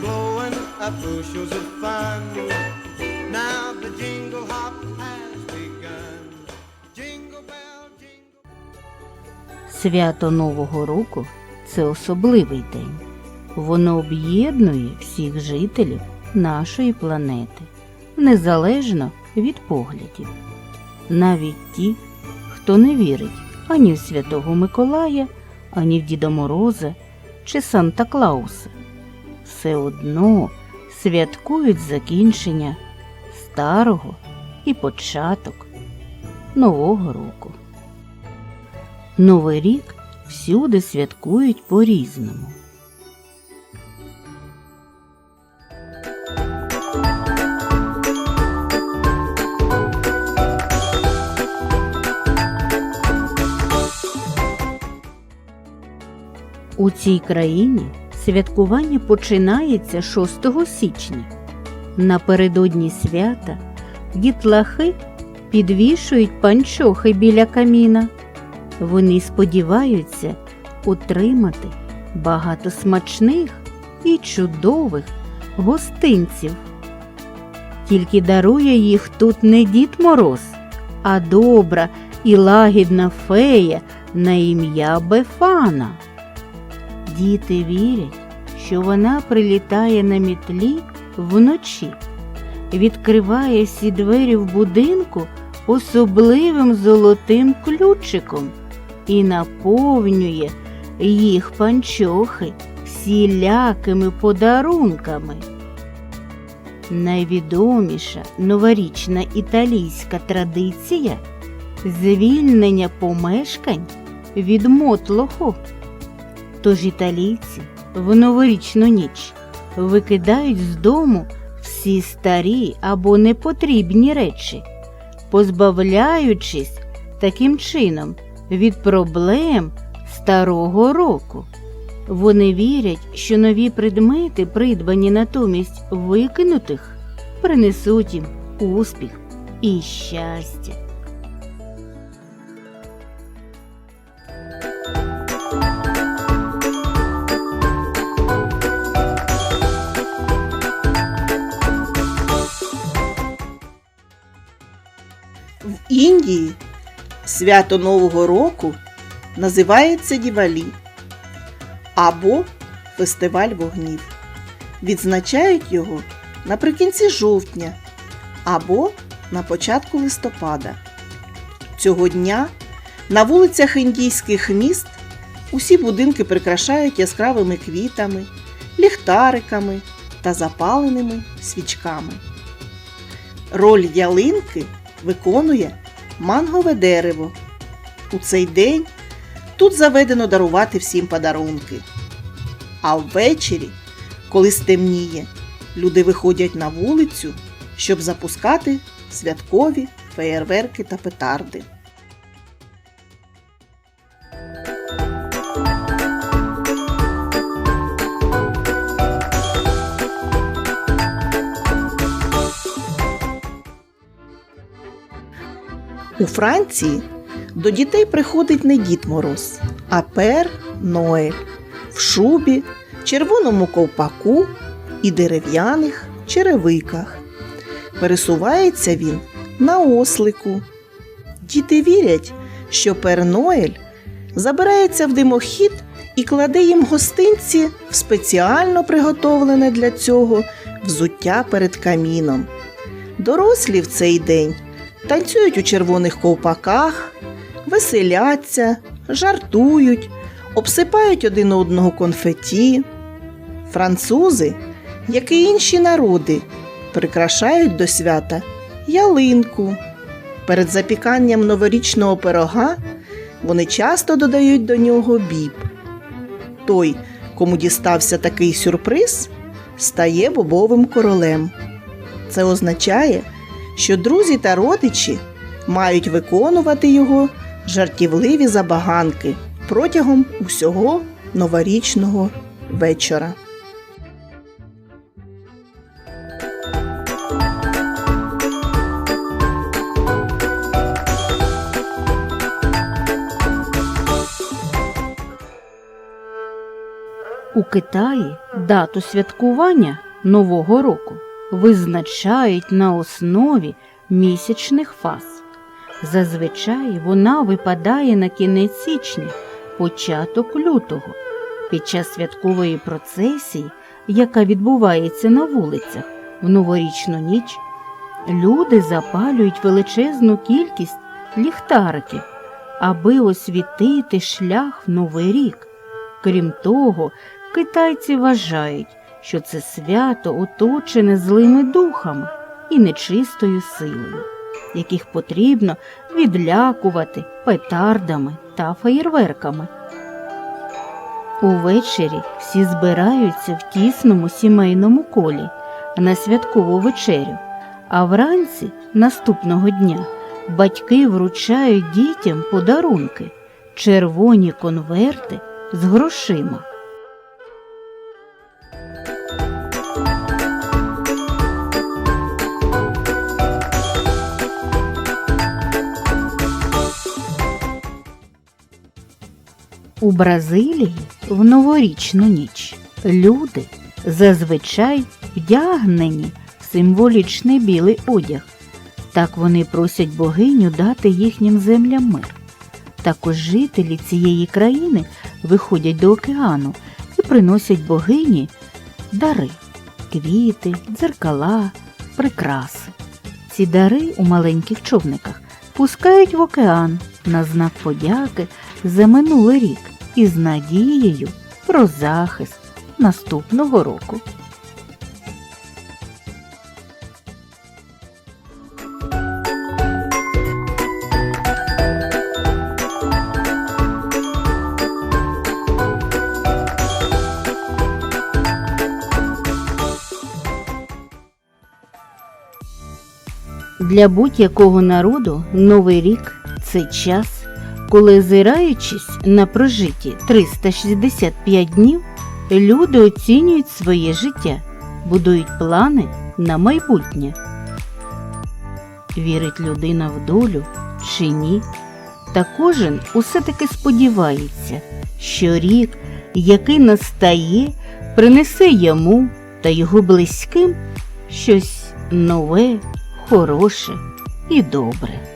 of bushels of fun. Now the jingle hop has begun. Jingle bell, jingle. Свято Нового року це особливий день. Воно об'єднує всіх жителів нашої планети, незалежно від поглядів. Навіть ті, хто не вірить ані в Святого Миколая, ані в Діда Мороза чи Санта Клауса. Все одно святкують закінчення старого і початок Нового року. Новий рік всюди святкують по-різному. У цій країні святкування починається 6 січня. Напередодні свята дітлахи підвішують панчохи біля каміна. Вони сподіваються отримати багато смачних і чудових гостинців. Тільки дарує їх тут не Дід Мороз, а добра і лагідна фея на ім'я Бефана. Діти вірять, що вона прилітає на мітлі вночі, відкриває всі двері в будинку особливим золотим ключиком і наповнює їх панчохи всілякими подарунками. Найвідоміша новорічна італійська традиція звільнення помешкань від мотлоху. Тож італійці в новорічну ніч викидають з дому всі старі або непотрібні речі, позбавляючись таким чином від проблем старого року. Вони вірять, що нові предмети, придбані натомість викинутих, принесуть їм успіх і щастя. Індії свято Нового року називається Дівалі або Фестиваль вогнів. Відзначають його наприкінці жовтня або на початку листопада. Цього дня на вулицях індійських міст усі будинки прикрашають яскравими квітами, ліхтариками та запаленими свічками. Роль ялинки виконує мангове дерево. У цей день тут заведено дарувати всім подарунки. А ввечері, коли стемніє, люди виходять на вулицю, щоб запускати святкові феєрверки та петарди. У Франції до дітей приходить не Дід Мороз, а Пер Ноель в шубі, червоному ковпаку і дерев'яних черевиках. Пересувається він на ослику. Діти вірять, що Пер Ноель забирається в димохід і кладе їм гостинці в спеціально приготовлене для цього взуття перед каміном. Дорослі в цей день танцюють у червоних ковпаках, веселяться, жартують, обсипають один одного конфеті. Французи, як і інші народи, прикрашають до свята ялинку. Перед запіканням новорічного пирога вони часто додають до нього біб. Той, кому дістався такий сюрприз, стає бобовим королем. Це означає, що друзі та родичі мають виконувати його жартівливі забаганки протягом усього новорічного вечора. У Китаї дату святкування Нового року визначають на основі місячних фаз. Зазвичай вона випадає на кінець січня, початок лютого, під час святкової процесії, яка відбувається на вулицях в новорічну ніч. Люди запалюють величезну кількість ліхтариків, аби освітити шлях в новий рік. Крім того, китайці вважають, що це свято оточене злими духами і нечистою силою, яких потрібно відлякувати петардами та феєрверками. Увечері всі збираються в тісному сімейному колі на святкову вечерю, а вранці наступного дня батьки вручають дітям подарунки, червоні конверти з грошима. У Бразилії в новорічну ніч люди зазвичай вдягнені в символічний білий одяг. Так вони просять богиню дати їхнім землям мир. Також жителі цієї країни виходять до океану і приносять богині дари квіти, дзеркала, прикраси. Ці дари у маленьких човниках пускають в океан на знак подяки за минулий рік із надією про захист наступного року. Для будь-якого народу Новий рік це час, коли, озираючись на прожиті 365 днів, люди оцінюють своє життя, будують плани на майбутнє. Вірить людина в долю чи ні? Та кожен усе таки сподівається, що рік, який настає, принесе йому та його близьким щось нове, хороше і добре.